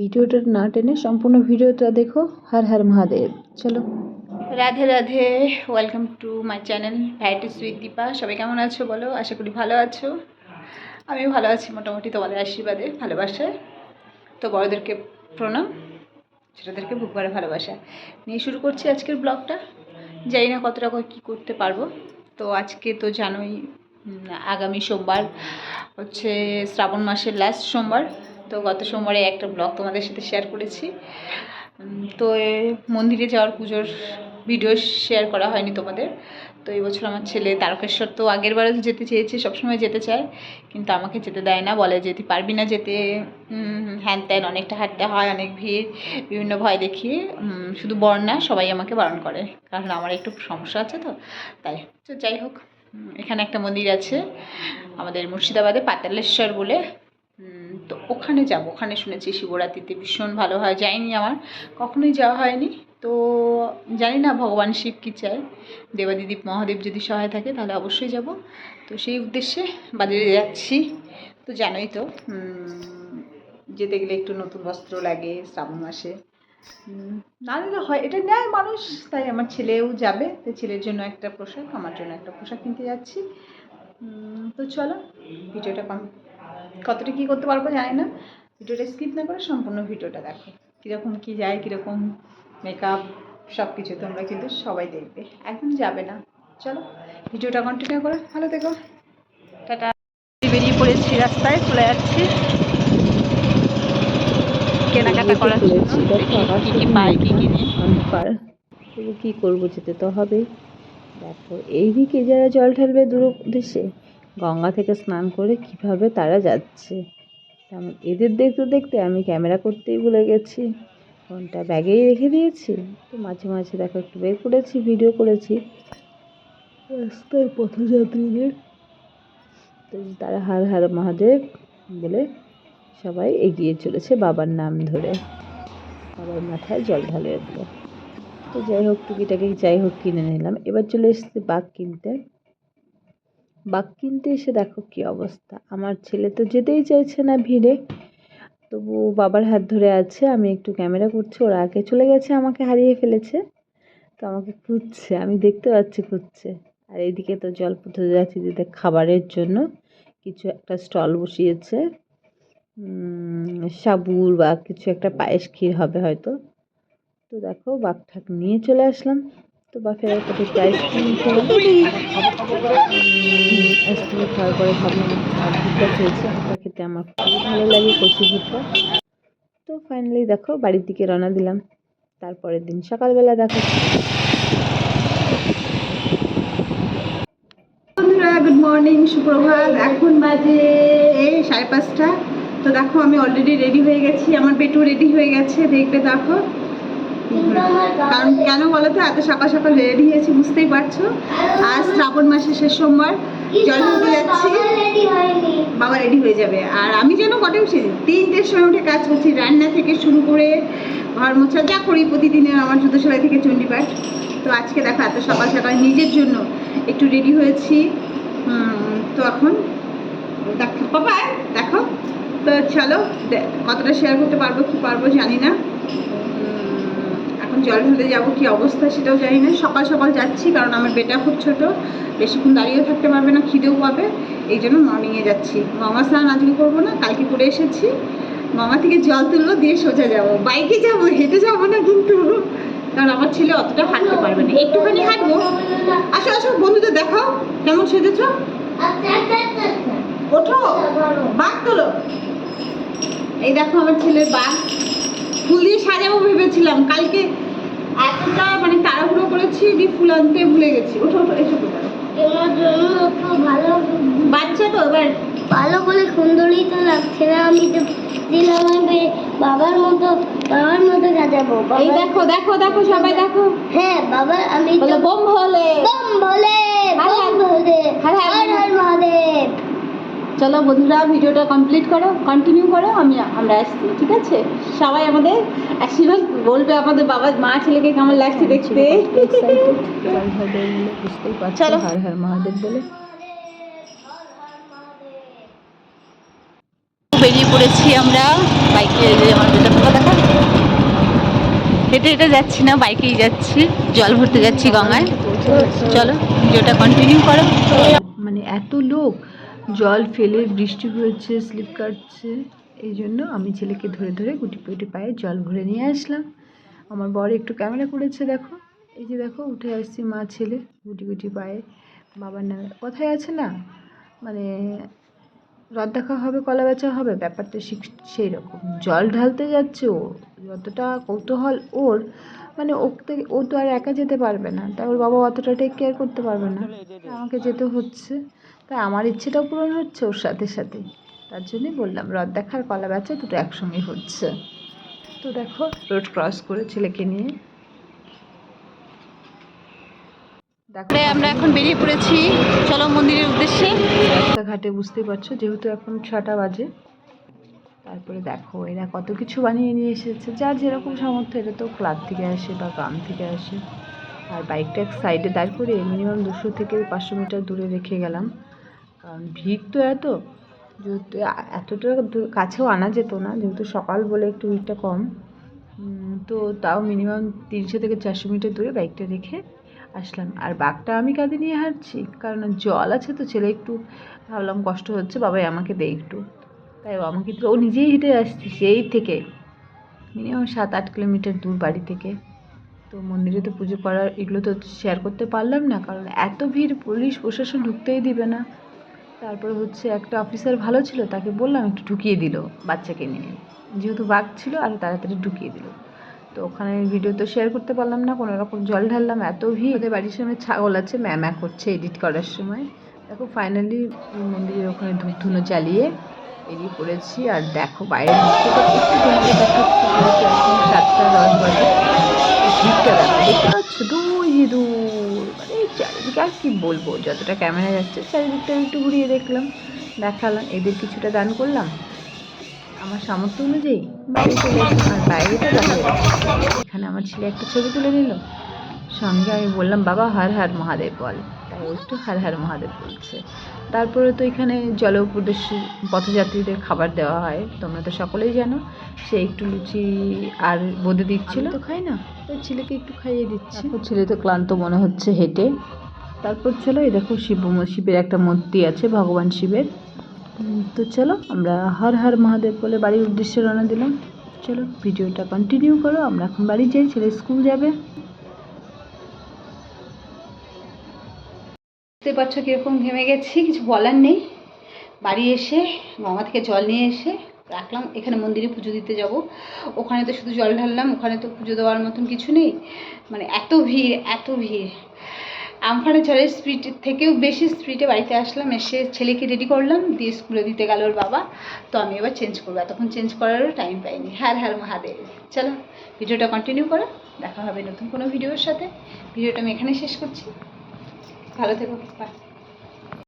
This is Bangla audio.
ভিডিওটা না টেনে সম্পূর্ণ ভিডিওটা দেখো। হর হর মহাদেব। চলো। Radhe Radhe. Welcome to my channel variety sweet Dipa সবাই কেমন আছো বলো? আশা করি ভালো আছো। আমি ভালো আছি মোটামুটি তোমাদের আশীর্বাদে, ভালোবাসায়। তো বড়োদেরকে প্রণাম, ছোটোদেরকে বুক ভালোবাসা। নিয়ে শুরু করছি আজকের ব্লগটা। জানি না কতটা কী করতে পারব। তো আজকে তো জানোই আগামী সোমবার হচ্ছে শ্রাবণ মাসের লাস্ট সোমবার। তো গত সোমবারে একটা ব্লগ তোমাদের সাথে শেয়ার করেছি। তো মন্দিরে যাওয়ার পুজোর ভিডিও শেয়ার করা হয়নি তোমাদের। তো এই বছর আমার ছেলে তারকেশ্বর তো আগের বারে যেতে চেয়েছে, সবসময় যেতে চায়, কিন্তু আমাকে যেতে দেয় না, বলে যে তুই পারবি না যেতে। হ্যান ত্যান অনেকটা হাঁটতে হয়, অনেক ভিড়, বিভিন্ন ভয় দেখিয়ে শুধু বর না সবাই আমাকে বারণ করে, কারণ আমার একটু সমস্যা আছে তো, তাই। তো যাই হোক এখানে একটা মন্দির আছে, আমাদের মুর্শিদাবাদে পাতালেশ্বর বলে। তো ওখানে যাব। ওখানে শুনেছি শিবরাত্রিতে ভীষণ ভালো হয়। যাইনি আমার। কখনোই যাওয়া হয়নি। তো জানি না ভগবান শিব কী চায়। দেবাদিদীপ মহাদেব যদি সহায় থাকে তাহলে অবশ্যই যাব। তো সেই উদ্দেশ্যে বাজারে যাচ্ছি। তো জানোই তো যেতে গেলে একটু নতুন বস্ত্র লাগে শ্রাবণ মাসে। না নিলে হয়, এটা নেয় মানুষ, তাই আমার ছেলেও যাবে। তো ছেলের জন্য একটা পোশাক, আমার জন্য একটা পোশাক কিনতে যাচ্ছি। তো চলো, ভিডিওটা কম কতটা কী করতে পারব জানি না। ভিডিওটা স্কিপ না করে সম্পূর্ণ ভিডিওটা দেখো। কীরকম কী যায় কীরকম মেকআপ সব কিছু তোমরা কিন্তু সবাই দেখবে। একদম যাবে না। চলো ভিডিওটা কন্টিনিউ করো। ভালো থেকো। টাটা। বেরিয়ে পড়েছি রাস্তায় চলে যাচ্ছি। কেনাকাটা করার জন্য। কী কী পাই কী কী তবু কী করব যেতে তো হবেই। দেখো এইদিকে যারা জল ঢালবে দূর দেশে গঙ্গা থেকে স্নান করে কীভাবে তারা যাচ্ছে? এদের দেখতে দেখতে আমি ক্যামেরা করতেই ভুলে গেছি। ফোনটা ব্যাগেই রেখে দিয়েছি। তো মাঝে মাঝে দেখো একটু বের করেছি, ভিডিও করেছি। রাস্তার পথযাত্রীদের। তো তারা হার হার মহাদেব বলে সবাই এগিয়ে চলেছে বাবার নাম ধরে। বাবার মাথায় জল ঢালে উঠল তো যাই হোক, টুকিটাকি যাই হোক কিনে নিলাম। এবার চলে এসেছে বাঘ কিনতে। বাঘ কিনতে এসে দেখো কি অবস্থা। আমার ছেলে তো যেতেই চাইছে না ভিড়ে। তবু বাবার হাত ধরে আছে, আমি একটু ক্যামেরা করছি, ওরা আগে চলে গেছে, আমাকে হারিয়ে ফেলেছে। তো আমাকে খুঁজছে, আমি দেখতে পাচ্ছি খুঁজছে। আর এইদিকে তো জল পথযাত্রীদের খাবারের জন্য। কিছু একটা স্টল বসিয়েছে। সাবুর বা কিছু একটা পায়েস ক্ষীর হবে হয়তো। তো দেখো বাঘঠাক নিয়ে চলে আসলাম। তো বাফের একটু আইসক্রিম আইসক্রিম খাওয়ার পরে ভাবলাম, আর ভুট্টা খেয়েছি, ভুট্টা খেতে আমার খুবই ভালো লাগে, কচি ভুট্টা। তো ফাইনালি দেখো, বাড়ির দিকে রওনা দিলাম। তারপরের দিন সকালবেলা দেখো। গুড মর্নিং সুপ্রভাত। এখন বাজে সাড়ে পাঁচটা। তো দেখো, আমি অলরেডি রেডি হয়ে গেছি। আমার পেটু রেডি হয়ে গেছে। দেখবে, দেখো। কারণ কেন বলো তো এত সকাল সকাল রেডি হয়েছি বুঝতেই পারছ? আজ শ্রাবণ মাসের শেষ সোমবার, জল ঢালতে যাচ্ছি। বাবা রেডি হয়ে যাবে। আর আমি যেন কটে উঠে তিনটের সময় উঠে কাজ করছি, রান্না থেকে শুরু করে ঘর মোছা যা করি প্রতিদিনের আমার জুতোশালাই থেকে চণ্ডীপাঠ। তো আজকে দেখো, এত সকাল সকাল নিজের জন্য একটু রেডি হয়েছি। তো এখন দেখো বাবা দেখো। তো চলো কতটা শেয়ার করতে পারব, কি পারব জানি না। জল ঢালতে যাব, কি অবস্থা সেটাও জানি না। সকাল সকাল যাচ্ছি, কারণ আমার বেটা খুব ছোট, বেশিক্ষণ দাঁড়িয়েও থাকতে পারবে না, খিদেও পাবে। এই জন্য মর্নিংয়ে যাচ্ছি। মামা স্নান আজকে করব না, কালকে করে এসেছি। মামা থেকে জল তুললো, দিয়ে সোজা যাব। বাইকে যাব, হেঁটে যাব না কিন্তু। কারণ আমার ছেলে অতটা হাঁটতে পারবে না। একটুখানি হাঁটবো। আসো আসো, বন্ধুদের দেখাও। কেমন সেজেছো? ওঠো বাঘ তোলো। এই দেখো আমার ছেলের বাঘ ফুল দিয়ে সাজাবো ভেবেছিলাম। কালকে এতটা মানে তাড়াহুড়ো করেছি যে ফুল আনতে ভুলে গেছি। ওঠো ওঠো এসো ভালো বাচ্চা তো এবার। ভালো করে সুন্দরই তো লাগছে না আমি তো দিলাম আমি বাবার মতো বাবার মতো সাজাবো। এই দেখো দেখো দেখো সবাই দেখো। হ্যাঁ বাবা আমি বলো বোম ভোলে বম ভোলে বম ভোলে হর হর মহাদেব। চলো বন্ধুরা ভিডিওটা কমপ্লিট করো কন্টিনিউ করো আমি আমরা আসছি ঠিক আছে? সবাই আমাদের আশীর্বাদ বলবে আমাদের বাবা মা ছেলেকে কেমন লাগছে দেখতে? চলো। হর হর মহাদেব বলে। বেরিয়ে পড়েছি আমরা বাইকে আমার যেটা হেঁটে হেঁটে যাচ্ছি না বাইকেই যাচ্ছি জল ভরতে যাচ্ছি গঙ্গায়। চলো ভিডিওটা কন্টিনিউ করো। মানে এত লোক জল ফেলে বৃষ্টি হয়েছে, স্লিপ কাটছে, এই জন্য আমি ছেলেকে ধরে ধরে গুটি গুটি পায়ে জল ভরে নিয়ে আসলাম। আমার বর একটু ক্যামেরা করেছে, দেখো। এই যে দেখো, উঠে আসছি মা, ছেলে, গুটি গুটি পায়ে। বাবার নামে কথায় আছে না? মানে রদ দেখা হবে, কলা বেচা হবে ব্যাপারটা সেই রকম। জল ঢালতে যাচ্ছে ও, যতটা কৌতূহল ওর মানে ওকে ও তো আর একা যেতে পারবে না। তাই ওর বাবা অতটা টেক কেয়ার করতে পারবে না। আমাকে যেতে হচ্ছে। তাই আমার ইচ্ছেটাও পূরণ হচ্ছে ওর সাথে সাথে। তার জন্যই বললাম রথ দেখার কলা বেচা দুটো একসঙ্গে হচ্ছে। তো দেখো রোড ক্রস করে ছেলেকে নিয়ে। তারপরে আমরা এখন বেরিয়ে পড়েছি। চলো মন্দিরের উদ্দেশ্যে। রাস্তাঘাটে বুঝতেই পারছ যেহেতু এখন ছটা বাজে। তারপরে দেখো এরা কত কিছু বানিয়ে নিয়ে এসেছে। যার যেরকম সামর্থ্য এটা তো ক্লাব থেকে আসে বা গ্রাম থেকে আসে। আর বাইকটা এক সাইডে দাঁড় করে মিনিমাম দুশো থেকে পাঁচশো মিটার দূরে রেখে গেলাম। কারণ ভিড় তো এত, যেহেতু এতটা কাছেও আনা যেত না, যেহেতু সকাল বলে একটু ভিড়টা কম। তো তাও মিনিমাম তিনশো থেকে চারশো মিটার দূরে বাইকটা রেখে আসলাম। আর বাঘটা আমি কাঁধে নিয়ে হাঁটছি, কারণ জল আছে তো, ছেলে একটু ভাবলাম কষ্ট হচ্ছে, বাবাই আমাকে দে একটু। তাই আমাকে দিল। ও নিজেই হেঁটে আসছি সেই থেকে মিনিমাম সাত আট কিলোমিটার দূর বাড়ি থেকে। তো মন্দিরে তো পুজো করার, এগুলো তো শেয়ার করতে পারলাম না, কারণ এত ভিড়, পুলিশ প্রশাসন ঢুকতেই দিবে না। তারপর হচ্ছে একটা অফিসার ভালো ছিল, তাকে বললাম একটু ঢুকিয়ে দিল বাচ্চাকে নিয়ে। যেহেতু বাঘ ছিল আরও তাড়াতাড়ি ঢুকিয়ে দিল। তো ওখানে ভিডিও তো শেয়ার করতে পারলাম না, কোনো রকম জল ঢাললাম, এত ভিড়। ওদের বাড়ির সামনে ছাগল আছে ম্যামা করছে এডিট করার সময়। দেখো ফাইনালি মন্দিরের ওখানে ধূপ ধুনো চালিয়ে বেরিয়ে পড়েছি। আর দেখো বাইরের দৃশ্যটা একটু সাতটা দশ ভিড়টা দেখো, দেখতে পাচ্ছ দূর মানে চারিদিকে আর কি বলব? যতটা ক্যামেরা যাচ্ছে, চারিদিকটা একটু ঘুরিয়ে দেখলাম, দেখালাম, এদের কিছুটা দান করলাম। আমার সামর্থ্য অনুযায়ী বাইরে চলে আর বাইরেটা দেখা এখানে আমার ছেলে একটা ছবি তুলে নিল। সঙ্গে আমি বললাম, বাবা, হর হর মহাদেব বল। তাই ও একটু হর হর মহাদেব বলছে। তারপরে তো এখানে জল উপদেশী পথযাত্রীদের খাবার দেওয়া হয় তোমরা তো সকলেই জানো। সে একটু লুচি আর বোঁদে দিচ্ছিল। তো খাই না তাই ছেলেকে একটু খাইয়ে দিচ্ছি। ছেলে তো ক্লান্ত মনে হচ্ছে হেঁটে। তারপর চলো এই দেখো শিব শিবের একটা মূর্তি আছে ভগবান শিবের। তো চলো আমরা হর হর মহাদেব বলে বাড়ির উদ্দেশ্যে রওনা দিলাম। চলো ভিডিওটা কন্টিনিউ করো আমরা এখন বাড়ি যাই ছেলে স্কুল যাবে। বুঝতে পারছ কীরকম ঘেমে গেছি, কিছু বলার নেই। বাড়ি এসে গঙ্গা থেকে জল নিয়ে এসে রাখলাম, এখানে মন্দিরে পুজো দিতে যাব। ওখানে তো শুধু জল ঢাললাম, ওখানে তো পুজো দেওয়ার মতন কিছু নেই। মানে এত ভিড় এত ভিড়। আমফানে ঝড়ের স্পিড থেকেও বেশি স্পিডে বাড়িতে আসলাম, এসে ছেলেকে রেডি করলাম, দিয়ে স্কুলে দিতে গেল ওর বাবা। তো আমি এবার চেঞ্জ করব, এতক্ষণ চেঞ্জ করারও টাইম পাইনি। হ্যাঁ হ্যাঁ মহাদেব। চলো ভিডিওটা কন্টিনিউ করো। দেখা হবে নতুন কোনো ভিডিওর সাথে। ভিডিওটা আমি এখানে শেষ করছি। ভালো থেকো বাই।